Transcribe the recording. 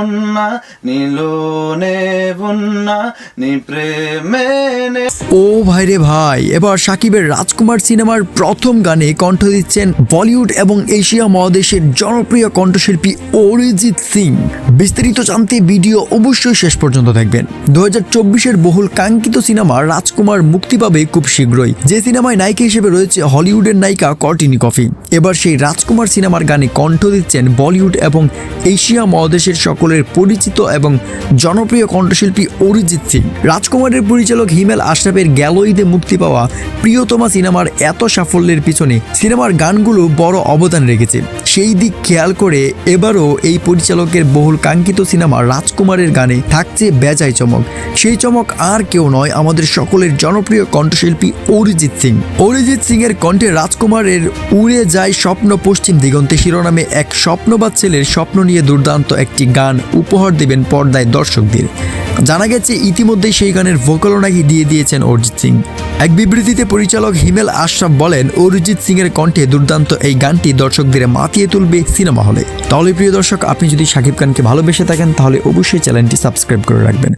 ఉన్న నీలోనే ও ভাই রে ভাই, এবার সাকিবের রাজকুমার সিনেমার প্রথম গানে কণ্ঠ দিচ্ছেন বলিউড এবং এশিয়া মহাদেশের জনপ্রিয় কণ্ঠশিল্পী অরিজিৎ সিং। বিস্তারিত জানতে ভিডিও অবশ্যই শেষ পর্যন্ত দেখবেন। দু চব্বিশের বহুল কাঙ্ক্ষিত সিনেমা রাজকুমার মুক্তি পাবে খুব শীঘ্রই, যে সিনেমায় নায়িকা হিসেবে রয়েছে হলিউডের নায়িকা কর্টিনি কফি। এবার সেই রাজকুমার সিনেমার গানে কণ্ঠ দিচ্ছেন বলিউড এবং এশিয়া মহাদেশের সকলের পরিচিত এবং জনপ্রিয় কণ্ঠশিল্পী অরিজিৎ সিং। রাজকুমারের পরিচালক হিমেল আশরাফের গ্যালোইতে মুক্তি পাওয়া প্রিয়তমা সিনেমার এত সাফল্যের পিছনে সিনেমার গানগুলো বড় অবদান রেখেছে। সেই দিক খেয়াল করে এবারও এই পরিচালকের বহুল কাঙ্ক্ষিত সিনেমা রাজকুমারের গানে থাকছে বেজায় চমক। সেই চমক আর কেউ নয় আমাদের সকলের জনপ্রিয় কণ্ঠশিল্পী অরিজিৎ সিং। অরিজিৎ সিং এর কণ্ঠে রাজকুমারের উড়ে যায় স্বপ্ন পশ্চিম দিগন্তে শিরোনামে এক স্বপ্নবাদ ছেলের স্বপ্ন নিয়ে দুর্দান্ত একটি গান উপহার দেবেন পর্দায় দর্শকদের। জানা গেছে ইতিমধ্যেই সেই গানের ভোকালও নাকি দিয়ে দিয়েছেন অরিজিৎ সিং। এক বিবৃতিতে পরিচালক হিমেল আশরাফ বলেন, অরিজিৎ সিং এর কণ্ঠে দুর্দান্ত এই গানটি দর্শকদের মাতিয়ে তুলবে সিনেমা হলে। তাহলে প্রিয় দর্শক, আপনি যদি শাকিব খানকে ভালোবেসে থাকেন, তাহলে অবশ্যই চ্যানেলটি সাবস্ক্রাইব করে রাখবেন।